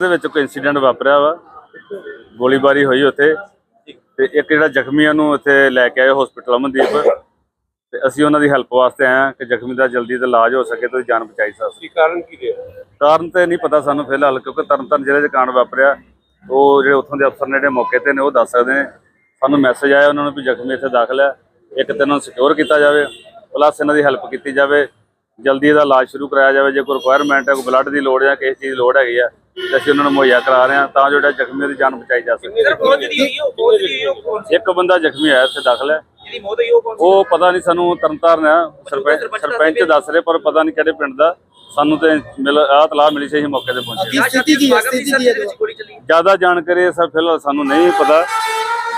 ਦੇ ਵਿੱਚ ਕੋਈ ਇਨਸੀਡੈਂਟ ਵਾਪਰਿਆ ਵਾ। ਗੋਲੀਬਾਰੀ ਹੋਈ ਉੱਥੇ। ਤੇ ਇੱਕ ਜਿਹੜਾ ਜ਼ਖਮੀ ਆ ਉਹਨੂੰ ਉੱਥੇ ਲੈ ਕੇ ਆਏ ਹਸਪੀਟਲ ਅਮਨਦੀਪ। ਤੇ ਅਸੀਂ ਉਹਨਾਂ ਦੀ ਹੈਲਪ ਵਾਸਤੇ ਆਏ ਹਾਂ ਕਿ ਜ਼ਖਮੀ ਦਾ ਜਲਦੀ ਤੋਂ ਇਲਾਜ ਹੋ ਸਕੇ ਤੇ ਜਾਨ ਬਚਾਈ ਸਕੇ। ਕੀ ਕਾਰਨ ਕੀ ਰਿਹਾ? ਕਾਰਨ ਤੇ ਨਹੀਂ ਪਤਾ ਸਾਨੂੰ ਫਿਲਹਾਲ ਕਿਉਂਕਿ ਤਰਨਤਾਰਨ ਜ਼ਿਲ੍ਹੇ 'ਚ ਕਾਂਡ ਵਾਪਰਿਆ। ਉਹ ਜਿਹੜੇ ਉੱਥੋਂ ਦੇ ਅਫਸਰ ਨੇ ਜਿਹੜੇ ਮੌਕੇ ਤੇ ਨੇ ਉਹ ਦੱਸ ਸਕਦੇ ਨੇ। ਸਾਨੂੰ ਮੈਸੇਜ ਆਇਆ ਉਹਨਾਂ ਨੂੰ ਵੀ ਜ਼ਖਮੀ ਇੱਥੇ ਦਾਖਲ ਹੈ। ਇੱਕ ਤੇ ਨੂੰ ਸਿਕਿਉਰ ਕੀਤਾ ਜਾਵੇ ਪਲੱਸ ਇਹਨਾਂ ਦੀ ਹੈਲਪ ਕੀਤੀ ਜਾਵੇ। ਜਲਦੀ ਇਹਦਾ ਇਲਾਜ ਸ਼ੁਰੂ ਕਰਾਇਆ ਜਾਵੇ। ਜੇ ਕੋਈ ਰਿਕੁਆਇਰਮੈਂਟ ਹੈ ਕੋਈ ਬਲੱਡ ਦੀ ਲੋੜ ਹੈ ਕਿਸੇ ਚੀਜ਼ ਦੀ ਲੋੜ ਹੈਗੀ ਆ ਤੇ ਅਸੀਂ ਉਹਨਾਂ ਨੂੰ ਮੁਹੱਈਆ ਕਰਾ ਰਹੇ ਹਾਂ ਤਾਂ ਜੋ ਜਿਹੜਾ ਜ਼ਖਮੀ ਦੀ ਜਾਨ ਬਚਾਈ ਜਾ ਸਕੇ। ਸਰ ਕੌਣ ਜਿਹੜੀ ਹੋਈ ਉਹ ਕੌਣ ਜਿਹੜੀ ਹੋਈ ਉਹ ਕੌਣ ਇੱਕ ਬੰਦਾ ਜ਼ਖਮੀ ਹੋਇਆ ਇੱਥੇ ਦਾਖਲ ਹੈ। ਜਿਹਦੀ ਮੌਤ ਹੋਈ ਉਹ ਕੌਣ ਸੀ? ਉਹ ਪਤਾ ਨਹੀਂ ਸਾਨੂੰ ਤਰਨਤਾਰਨ ਆ ਸਰਪੰਚ ਸਰਪੰਚ ਦੱਸ ਰਹੇ ਪਰ ਪਤਾ ਨਹੀਂ ਕਿਹੜੇ ਪਿੰਡ ਦਾ। ਸਾਨੂੰ ਤੇ ਮਿਲ ਆਹ ਤਲਾਹ ਮਿਲੀ ਸੀ ਅਸੀਂ ਮੌਕੇ ਤੇ ਪਹੁੰਚੇ ਕੀ ਸਥਿਤੀ ਕੀ ਹੈ? ਸਥਿਤੀ ਕੀ ਹੈ? ਗੋਲੀ ਚੱਲੀ ਜ਼ਿਆਦਾ ਜਾਣਕਾਰੀ ਸਰ ਫਿਲਹਾਲ ਸਾਨੂੰ ਨਹੀਂ ਪਤਾ।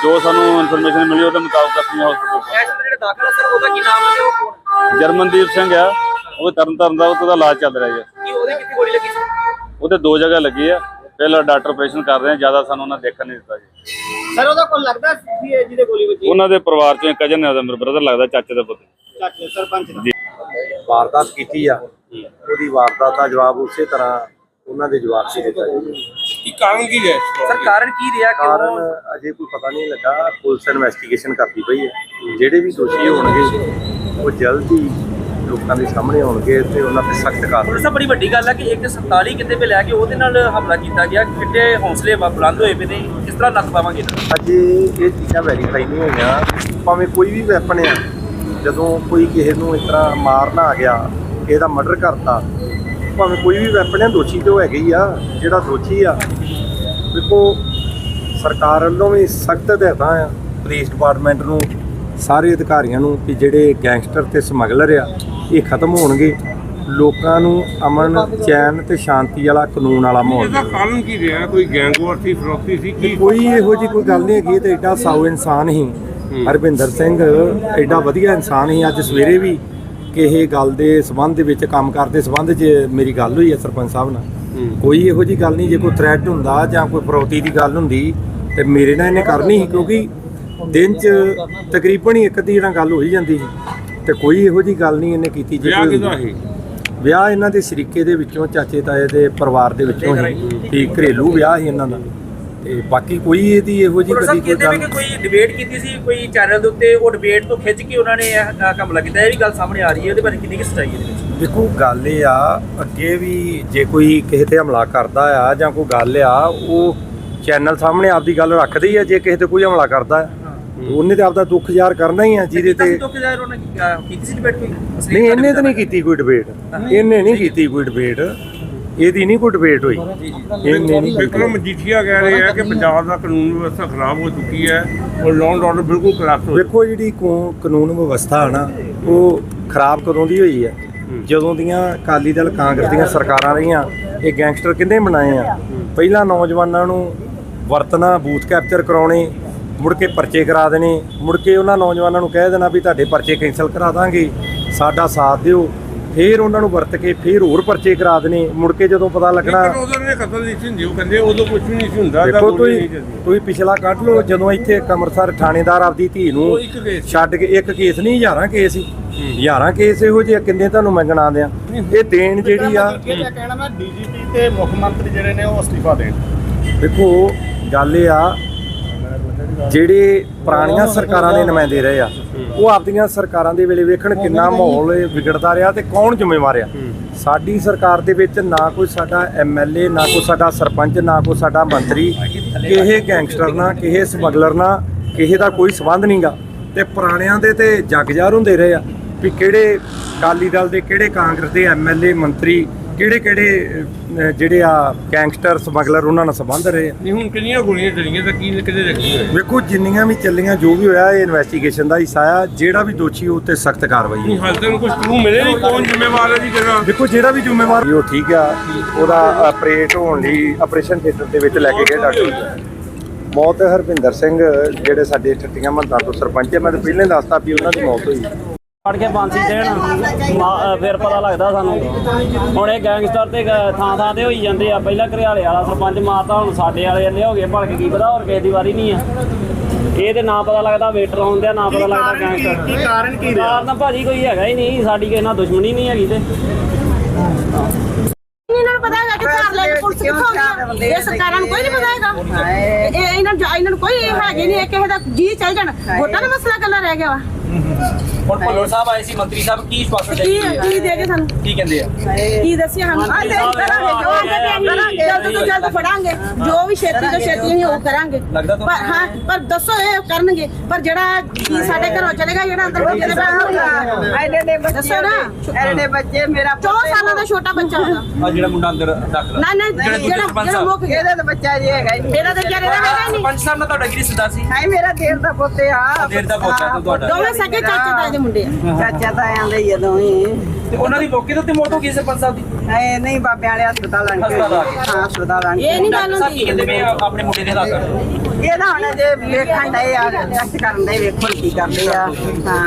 ਜੋ ਸਾਨੂੰ ਇਨਫੋਰਮੇਸ਼ਨ ਮਿਲੀ ਉਹਦੇ ਮੁਤਾਬਕ ਅਸੀਂ ਹਸਪਤਾਲ ਐਸ ਜਿਹੜੇ ਦਾਖਲ ਹੈ ਸਰ ਉਹਦਾ ਕੀ ਨਾਮ ਹੈ ਤੇ ਉਹ ਕੌਣ ਜਰਮਨਦੀਪ ਸਿੰਘ ਆ ਉਹ ਤਰਨਤਾਰਨ ਦਾ ਉਹਦਾ ਇਲਾਜ ਚੱਲ ਰਿਹਾ ਹੈ ਉਹਦੇ ਦੋ ਜਗ੍ਹਾ ਲੱਗੀ ਆ। ਪਹਿਲਾਂ ਡਾਕਟਰ ਆਪਰੇਸ਼ਨ ਕਰ ਰਹੇ ਆ ਜ਼ਿਆਦਾ ਸਾਨੂੰ ਉਹਨਾਂ ਦੇਖਣ ਨਹੀਂ ਦਿੱਤਾ ਜੀ। ਸਰ ਉਹਦਾ ਕੋਲ ਲੱਗਦਾ ਸੀ ਇਹ ਜਿਹਦੇ ਗੋਲੀ ਵੱਜੀ? ਉਹਨਾਂ ਦੇ ਪਰਿਵਾਰ ਚੋਂ ਇੱਕ ਕਜਨ ਨੇ ਉਹਦਾ ਮੇਰਾ ਬ੍ਰਦਰ ਲੱਗਦਾ ਚਾਚੇ ਦਾ ਪੁੱਤ। ਚਾਚੇ ਸਰਪੰਚ ਦਾ। ਵਾਰਦਾਤ ਕੀਤੀ ਆ। ਉਹਦੀ ਵਾਰਦਾਤ ਦਾ ਜਵਾਬ ਉਸੇ ਤਰ੍ਹਾਂ ਉਹਨਾਂ ਦੇ ਜਵਾਬ 'ਚ ਦਿੱਤਾ ਜੀ। ਕੀ ਕਾਰਨ ਕੀ ਹੈ ਸਰ ਕਾਰਨ ਕੀ ਰਿਹਾ? ਕਿ ਕਾਰਨ ਅਜੇ ਕੋਈ ਪਤਾ ਨਹੀਂ ਲੱਗਾ। ਪੁਲਿਸ ਇਨਵੈਸਟੀਗੇਸ਼ਨ ਕਰਦੀ ਪਈ ਹੈ। ਜਿਹੜੇ ਵੀ ਦੋਸ਼ੀ ਹੋਣਗੇ ਉਹ ਜਲਦੀ ਲੋਕਾਂ ਦੇ ਸਾਹਮਣੇ ਆਉਣਗੇ ਤੇ ਉਹਨਾਂ ਤੇ ਸਖਤ ਕਾਰਵਾਈ ਸਭ ਬੜੀ ਵੱਡੀ ਗੱਲ ਹੈ ਕਿ ਇੱਕ 47 ਕਿਤੇ ਵੀ ਲੈ ਕੇ ਉਹਦੇ ਨਾਲ ਹਮਲਾ ਕੀਤਾ ਗਿਆ। ਕਿੱਡੇ ਹੌਸਲੇ ਬੁਲੰਦ ਹੋਏ ਪਏ ਨੇ। ਕਿਸ ਤਰ੍ਹਾਂ ਨੱਥ ਪਾਵਾਂਗੇ? ਅਜੇ ਇਹ ਚੀਜ਼ਾਂ ਵੈਰੀਫਾਈ ਨਹੀਂ ਹੋਈਆਂ। ਭਾਵੇਂ ਕੋਈ ਵੀ ਵੈਪਨ ਆ ਜਦੋਂ ਕੋਈ ਕਿਸੇ ਨੂੰ ਇਸ ਤਰ੍ਹਾਂ ਮਾਰਨ ਆ ਗਿਆ ਕਿਸੇ ਦਾ ਮਰਡਰ ਕਰਤਾ ਭਾਵੇਂ ਕੋਈ ਵੀ ਵੈਪਨ ਆ ਦੋਸ਼ੀ ਤੇ ਉਹ ਹੈਗੇ ਹੀ ਆ ਜਿਹੜਾ ਦੋਸ਼ੀ ਆ। ਦੇਖੋ ਸਰਕਾਰ ਵੱਲੋਂ ਵੀ ਸਖਤ ਹਦਾਇਤਾਂ ਆ। ਪੁਲਿਸ ਡਿਪਾਰਟਮੈਂਟ ਨੂੰ ਸਾਰੇ ਅਧਿਕਾਰੀਆਂ ਨੂੰ ਕਿ ਜਿਹੜੇ ਗੈਂਗਸਟਰ ਤੇ ਸਮਗਲਰ ਆ ਇਹ ਖਤਮ ਹੋਣਗੇ ਲੋਕਾਂ ਨੂੰ ਅਮਨ ਚੈਨ ਤੇ ਸ਼ਾਂਤੀ ਵਾਲਾ ਕਾਨੂੰਨ ਵਾਲਾ ਮਾਹੌਲ ਇਹਦਾ ਕਾਰਨ ਕੀ ਰਿਹਾ? ਕੋਈ ਗੈਂਗਵਾਰ ਸੀ ਫਰੋਤੀ ਸੀ ਕੀ ਕੋਈ ਇਹੋ ਜੀ ਕੋਈ ਗੱਲ ਨਹੀਂ ਹੈਗੀ ਇਹ ਤੇ ਐਡਾ ਸਾਊ ਇਨਸਾਨ ਹੀ। ਹਰਵਿੰਦਰ ਸਿੰਘ ਐਡਾ ਵਧੀਆ ਇਨਸਾਨ ਹੀ ਅੱਜ ਸਵੇਰੇ ਵੀ ਕਿਸੇ ਗੱਲ ਦੇ ਸਬੰਧ ਦੇ ਵਿੱਚ ਕੰਮ ਕਰਦੇ ਸਬੰਧ 'ਚ ਮੇਰੀ ਗੱਲ ਹੋਈ ਹੈ ਸਰਪੰਚ ਸਾਹਿਬ ਨਾਲ। ਕੋਈ ਇਹੋ ਜੀ ਗੱਲ ਨਹੀਂ ਜੇ ਕੋਈ ਥ੍ਰੈਟ ਹੁੰਦਾ ਜਾਂ ਕੋਈ ਫਰੋਤੀ ਦੀ ਗੱਲ ਹੁੰਦੀ ਤੇ ਮੇਰੇ ਨਾਲ ਇਹਨੇ ਕਰਨੀ ਸੀ ਕਿਉਂਕਿ ਦਿਨ 'ਚ ਤਕਰੀਬਨ ਹੀ ਇੱਕ ਦੀ ਨਾਲ ਗੱਲ ਹੋ ਹੀ ਜਾਂਦੀ ਸੀ। ਤੇ ਕੋਈ ਇਹੋ ਜੀ ਗੱਲ ਨਹੀਂ ਇਹਨੇ ਕੀਤੀ ਜੇ ਵਿਆਹ ਕਿਹਦਾ ਸੀ? ਵਿਆਹ ਇਹਨਾਂ ਦੇ ਸ਼ਰੀਕੇ ਦੇ ਵਿੱਚੋਂ ਚਾਚੇ ਤਾਏ ਦੇ ਪਰਿਵਾਰ ਦੇ ਵਿੱਚੋਂ ਹੀ। ਤੇ ਘਰੇਲੂ ਵਿਆਹ ਸੀ ਇਹਨਾਂ ਦਾ। ਤੇ ਬਾਕੀ ਕੋਈ ਇਹਦੀ ਇਹੋ ਜੀ ਕਦੀ ਕੋਈ ਗੱਲ ਕੋਈ ਡਿਬੇਟ ਕੀਤੀ ਸੀ ਕੋਈ ਚੈਨਲ ਦੇ ਉੱਤੇ ਉਹ ਡਿਬੇਟ ਤੋਂ ਖਿੱਚ ਕੇ ਉਹਨਾਂ ਨੇ ਇਹ ਹਮਲਾ ਕੀਤਾ ਇਹ ਵੀ ਗੱਲ ਸਾਹਮਣੇ ਆ ਰਹੀ ਹੈ ਉਹਦੇ ਬਾਰੇ ਕਿੰਨੀ ਕਿ ਸੱਚਾਈ ਹੈ ਇਹਦੇ ਵਿੱਚ? ਦੇਖੋ ਗੱਲ ਇਹ ਆ ਅੱਗੇ ਵੀ ਜੇ ਕੋਈ ਕਿਸੇ ਤੇ ਹਮਲਾ ਕਰਦਾ ਆ ਜਾਂ ਕੋਈ ਗੱਲ ਆ ਉਹ ਚੈਨਲ ਸਾਹਮਣੇ ਆਪਦੀ ਗੱਲ ਰੱਖਦੇ ਹੀ ਆ ਜੇ ਕਿਸੇ ਤੇ ਕੋਈ ਹਮਲਾ ਕਰਦਾ ਆ। ਉਹਨੇ ਤੇ ਆਪਦਾ ਦੁੱਖ ਜ਼ਾਹਰ ਕਰਨਾ ਹੀ ਆ ਜਿਹਦੇ ਤੇ ਤੋਂ ਕਿਦਾਂ ਉਹਨਾਂ ਕੀਤੀ? ਸੀ ਡਿਬੇਟ ਕੋਈ ਨਹੀਂ ਇਹਨੇ ਤਾਂ ਨਹੀਂ ਕੀਤੀ ਕੋਈ ਡਿਬੇਟ ਇਹਨੇ ਨਹੀਂ ਕੀਤੀ ਕੋਈ ਡਿਬੇਟ ਇਹਦੀ ਨਹੀਂ ਕੋਈ ਡਿਬੇਟ ਹੋਈ। ਇਹਨੇ ਨਹੀਂ ਕੀਤੀ। ਵਿਕਰਮ ਮਜੀਠੀਆ ਕਹਿ ਰਹੇ ਆ ਕਿ ਪੰਜਾਬ ਦਾ ਕਾਨੂੰਨ ਵਿਵਸਥਾ ਖਰਾਬ ਹੋ ਚੁੱਕੀ ਹੈ ਔਰ ਲਾਅ ਐਂਡ ਆਰਡਰ ਬਿਲਕੁਲ ਕਲਾਸ ਹੋ ਵੇਖੋ ਜਿਹੜੀ ਕਾਨੂੰਨ ਵਿਵਸਥਾ ਹੈ ਨਾ ਉਹ ਖਰਾਬ ਕਦੋਂ ਦੀ ਹੋਈ ਹੈ? ਜਦੋਂ ਦੀਆਂ ਅਕਾਲੀ ਦਲ ਕਾਂਗਰਸ ਦੀਆਂ ਸਰਕਾਰਾਂ ਰਹੀਆਂ ਇਹ ਗੈਂਗਸਟਰ ਕਿੰਨੇ ਬਣਾਏ ਆ? ਪਹਿਲਾਂ ਨੌਜਵਾਨਾਂ ਨੂੰ ਵਰਤਣਾ ਬੂਥ ਕੈਪਚਰ ਕਰਾਉਣੇ ਮੁੜ ਕੇ ਪਰਚੇ ਕਰਾ ਦੇਣੇ। ਮੁੜ ਕੇ ਉਹਨਾਂ ਨੌਜਵਾਨਾਂ ਨੂੰ ਕਹਿ ਦੇਣਾ ਵੀ ਤੁਹਾਡੇ ਪਰਚੇ ਕੈਂਸਲ ਕਰਾ ਦਾਂਗੇ। ਸਾਡਾ ਸਾਥ ਦਿਓ। ਫੇਰ ਉਹਨਾਂ ਨੂੰ ਵਰਤ ਕੇ ਫੇਰ ਹੋਰ ਪਰਚੇ ਕਰਾ ਦੇਣੇ। ਮੁੜ ਕੇ ਜਦੋਂ ਪਤਾ ਲੱਗਣਾ ਪਰ ਉਦੋਂ ਨੇ ਕਤਲ ਨਹੀਂ ਸੀ ਹੁੰਦੀ ਉਹ ਕਹਿੰਦੇ ਉਦੋਂ ਕੁਝ ਵੀ ਨਹੀਂ ਸੀ ਹੁੰਦਾ। ਤਾਂ ਦੇਖੋ ਗੋਲੀ ਨਹੀਂ ਤੁਸੀਂ ਪਿਛਲਾ ਕੱਢ ਲਓ। ਜਦੋਂ ਇੱਥੇ ਇੱਕ ਅੰਮ੍ਰਿਤਸਰ ਥਾਣੇਦਾਰ ਆਪਦੀ ਧੀ ਨੂੰ। ਛੱਡ ਕੇ ਇੱਕ ਕੇਸ ਨਹੀਂ ਹਜ਼ਾਰਾਂ ਕੇਸ ਸੀ। ਹਜ਼ਾਰਾਂ ਕੇਸ ਇਹੋ ਜਿਹੇ ਕਿੰਨੇ ਤੁਹਾਨੂੰ ਮੈਂ ਗਿਣਾ ਦਿਆਂ। ਇਹ ਦੇਣ ਜਿਹੜੀ ਆ ਇਹ ਕਹਿਣਾ ਮੈਂ ਡੀਜੀਪੀ ਤੇ ਮੁੱਖ ਮੰਤਰੀ ਜਿਹੜੇ ਨੇ ਉਹ ਅਸਤੀਫਾ ਦੇਣ। ਦੇਖੋ ਗੱਲ ਇਹ ਆ ਜਿਹੜੇ ਪੁਰਾਣੀਆਂ ਸਰਕਾਰਾਂ ਦੇ ਨੁਮਾਇੰਦੇ ਰਹੇ ਆ, ਉਹ ਆਪਦੀਆਂ ਸਰਕਾਰਾਂ ਦੇ ਵੇਲੇ ਵੇਖਣ ਕਿੰਨਾ ਮਾਹੌਲ ਵਿਗੜਦਾ ਰਿਹਾ ਤੇ ਕੌਣ ਜ਼ਿੰਮੇਵਾਰ ਆ? ਸਾਡੀ ਸਰਕਾਰ ਦੇ ਵਿੱਚ ਨਾ ਕੋਈ ਸਾਡਾ ਐਮਐਲਏ ਨਾ ਕੋਈ ਸਾਡਾ ਸਰਪੰਚ, ਨਾ ਕੋਈ ਸਾਡਾ ਮੰਤਰੀ ਕਿਸੇ ਗੈਂਗਸਟਰ ਨਾਲ ਕਿਸੇ ਸਮਗਲਰ ਨਾਲ ਕਿਸੇ ਦਾ ਕੋਈ ਸਬੰਧ ਨਹੀਂਗਾ ਤੇ ਪੁਰਾਣਿਆਂ ਦੇ ਤੇ ਜਗਜਾਰ ਹੁੰਦੇ ਰਹੇ ਆ ਵੀ ਕਿਹੜੇ ਅਕਾਲੀ ਦਲ ਦੇ, ਕਿਹੜੇ ਕਾਂਗਰਸ ਦੇ ਐਮਐਲਏ ਮੰਤਰੀ ਕਿਹੜੇ ਕਿਹੜੇ ਜਿਹੜੇ ਆ ਗੈਂਗਸਟਰ ਸਮਗਲਰ ਉਹਨਾਂ ਨਾਲ ਸੰਬੰਧ ਰਹੇ ਆ? ਨਹੀਂ ਹੁਣ ਕਿੰਨੀਆਂ ਗੋਲੀਆਂ ਚੱਲੀਆਂ ਤਾਂ ਕੀ ਕਿਤੇ ਜ਼ਖਮੀ ਹੋਏ ਵੇਖੋ ਜਿੰਨੀਆਂ ਵੀ ਚੱਲੀਆਂ ਜੋ ਵੀ ਹੋਇਆ ਇਹ ਇਨਵੈਸਟੀਗੇਸ਼ਨ ਦਾ ਹਿੱਸਾ ਆ। ਜਿਹੜਾ ਵੀ ਦੋਸ਼ੀ ਉਹ ਤੇ ਸਖਤ ਕਾਰਵਾਈ ਹਾਲ ਤੱਕ ਕੁਝ ਕਲੂ ਮਿਲੇ ਨਹੀਂ ਕੌਣ ਜ਼ਿੰਮੇਵਾਰ ਹੈ ਜੀ ਜਿਹੜਾ? ਦੇਖੋ ਜਿਹੜਾ ਵੀ ਜ਼ਿੰਮੇਵਾਰ ਉਹ ਠੀਕ ਆ ਉਹਦਾ ਆਪਰੇਟ ਹੋਣ ਲਈ ਆਪਰੇਸ਼ਨ ਥੀਏਟਰ ਦੇ ਵਿੱਚ ਲੈ ਕੇ ਗਏ ਡਾਕਟਰ ਮੌਤ ਹਰਵਿੰਦਰ ਸਿੰਘ ਜਿਹੜੇ ਸਾਡੇ ਠੱਟੀਆਂ ਮਹੰਤਾਂ ਤੋਂ ਸਰਪੰਚ ਹੈ ਮੈਂ ਤਾਂ ਪਹਿਲਾਂ ਹੀ ਦੱਸਤਾ ਵੀ ਉਹਨਾਂ ਦੀ ਮੌਤ ਹੋਈ। ਫੜ ਕੇ ਫਾਂਸੀ ਦੇਣ। ਮਾ- ਫਿਰ ਪਤਾ ਲੱਗਦਾ ਸਾਨੂੰ। ਹੁਣ ਇਹ ਗੈਂਗਸਟਰ ਤੇ ਗ- ਥਾਂ ਥਾਂ ਤੇ ਹੋਈ ਜਾਂਦੇ ਆ। ਪਹਿਲਾਂ ਘਰਿਆਲੇ ਵਾਲਾ ਸਰਪੰਚ ਮਾਰਤਾ ਹੁਣ ਸਾਡੇ ਵਾਲੇ ਜੰਨੇ ਹੋ ਗਏ ਭਲਕ ਕੀ ਪਤਾ ਹੋਰ ਕਿਸੇ ਦੀ ਵਾਰੀ ਨਹੀਂ ਆ। ਇਹ ਤੇ ਨਾ ਪਤਾ ਲੱਗਦਾ ਵੇਟਰ ਹੁੰਦੇ ਆ ਨਾ ਪਤਾ ਲੱਗਦਾ ਗੈਂਗਸਟਰ ਕੀ ਕਾਰਨ ਕੀ ਰਿਹਾ? ਕਾਰਨ ਤਾਂ ਭਾਜੀ ਕੋਈ ਹੈਗਾ ਹੀ ਨਹੀਂ। ਸਾਡੀ ਕਿਸੇ ਨਾਲ ਦੁਸ਼ਮਣੀ ਨਹੀਂ ਹੈਗੀ ਤੇ। ਇਹਨਾਂ ਨੂੰ ਪਤਾ ਹੈਗਾ ਕਿ ਘਰ ਤੇ ਪੁਲਿਸ ਕਿੱਥੋਂ ਆ? ਗਈ? ਇਹ ਸਰਕਾਰਾਂ ਨੂੰ ਕੋਈ ਨਹੀਂ ਪਤਾ ਹੈਗਾ। ਇਹ ਇਹਨਾਂ ਨੂੰ ਇਹਨਾਂ ਨੂੰ ਕੋਈ ਹੈਗੇ ਨਹੀਂ। ਇਹ ਕਿਸੇ ਦਾ ਜੀ ਚੱਲ ਜਾਣ। ਵੋਟਾਂ ਦਾ ਮਸਲਾ ਕੱਲਾ ਰਹਿ ਗਿਆ ਵਾ। ਹੁਣ ਭੱਲਰ ਸਾਹਿਬ ਆਏ ਸੀ ਮੰਤਰੀ ਸਾਹਿਬ ਕੀ ਸਵਾਸਨ ਕੀ ਕੀ ਦੇ ਕੇ ਸਾਨੂੰ? ਕੀ ਕਹਿੰਦੇ ਆ? ਕੀ ਦੱਸਿਆ ਸਾਨੂੰ? ਜਲਦ ਤੋਂ ਜਲਦ ਫੜਾਂਗੇ। ਜੋ ਵੀ ਛੇਤੀ ਤੋਂ ਛੇਤੀ ਅਸੀਂ ਉਹ ਕਰਾਂਗੇ। ਪਰ ਹਾਂ ਪਰ ਦੱਸੋ ਇਹ ਕਰਨਗੇ। ਪਰ ਜਿਹੜਾ ਕੀ ਸਾਡੇ ਘਰੋਂ ਚਲੇਗਾ ਜਿਹੜਾ ਅੰਦਰ ਬੱਚੇ ਦੇ ਬੈਠਾ ਐਡੇ ਦੇ ਬੱਚੇ ਦੱਸੋ ਨਾ ਐਡੇ ਬੱਚੇ ਮੇਰਾ 4 ਸਾਲਾਂ ਦਾ ਛੋਟਾ ਬੱਚਾ ਹੁੰਦਾ ਆ ਜਿਹੜਾ ਮੁੰਡਾ ਅੰਦਰ ਦਾਖਲ ਨਾ ਨਾ ਜਿਹੜਾ ਜਿਹੜਾ ਜਿਹੜਾ। ਮੁੱਕ ਗਿਆ ਇਹਦਾ ਤਾਂ ਬੱਚਾ ਜੀ ਹੈਗਾ ਹੀ। ਇਹਦਾ ਤਾਂ ਦਾ ਹੈਗਾ ਹੀ ਨਹੀਂ। ਸਰਪੰਚ ਸਾਹਿਬ ਨਾਲ ਤੁਹਾਡਾ ਕੀ ਰਿਸ਼ਤਾ ਸੀ? ਹਾਏ ਮੇਰਾ ਦੇਰ ਦਾ ਪੁੱਤ ਆ। ਦੇਰ ਦਾ ਪੁੱਤ ਆ ਤੁਹਾਡਾ। ਦੋਵੇਂ ਸਕੇ ਚਾਚੇ ਤਾਏ ਦੇ ਮੁੰਡੇ ਆ। ਚਾਚਾ ਤਾਂ ਆਂਦੇ ਹੀ ਜਦੋਂ ਹੀ ਤੇ ਉਹਨਾਂ ਦੀ ਮੌਕੇ ਦੇ ਉੱਤੇ ਮੌਤ ਹੋ ਗਈ ਸਰਪੰਚ ਸਾਹਿਬ ਦੀ? ਨਹੀਂ ਬਾਬੇ ਵਾਲੇ ਹਸਪਤਾਲ ਆਣ ਕੇ ਹਸਪਤਾਲ ਆ ਗਏ। ਹਾਂ ਹਸਪਤਾਲ ਆਣ ਇਹ ਕੇ ਨਹੀਂ ਗੱਲ ਡਾਕਟਰ ਸਾਹਿਬ ਕੀ ਹੁੰਦੀ। ਕਹਿੰਦੇ ਪਏ ਆ ਆਪਣੇ ਮੁੰਡੇ ਦੇ ਹਾਲਾਤ ਇਹ ਨਾ ਹੁਣ ਜੇ ਵੇਖਣ ਡਏ ਆ ਟੈਸਟ ਕਰਨ ਦੇ ਵੇਖਣ ਕੀ ਕਰਦੇ ਆ। ਹਾਂ।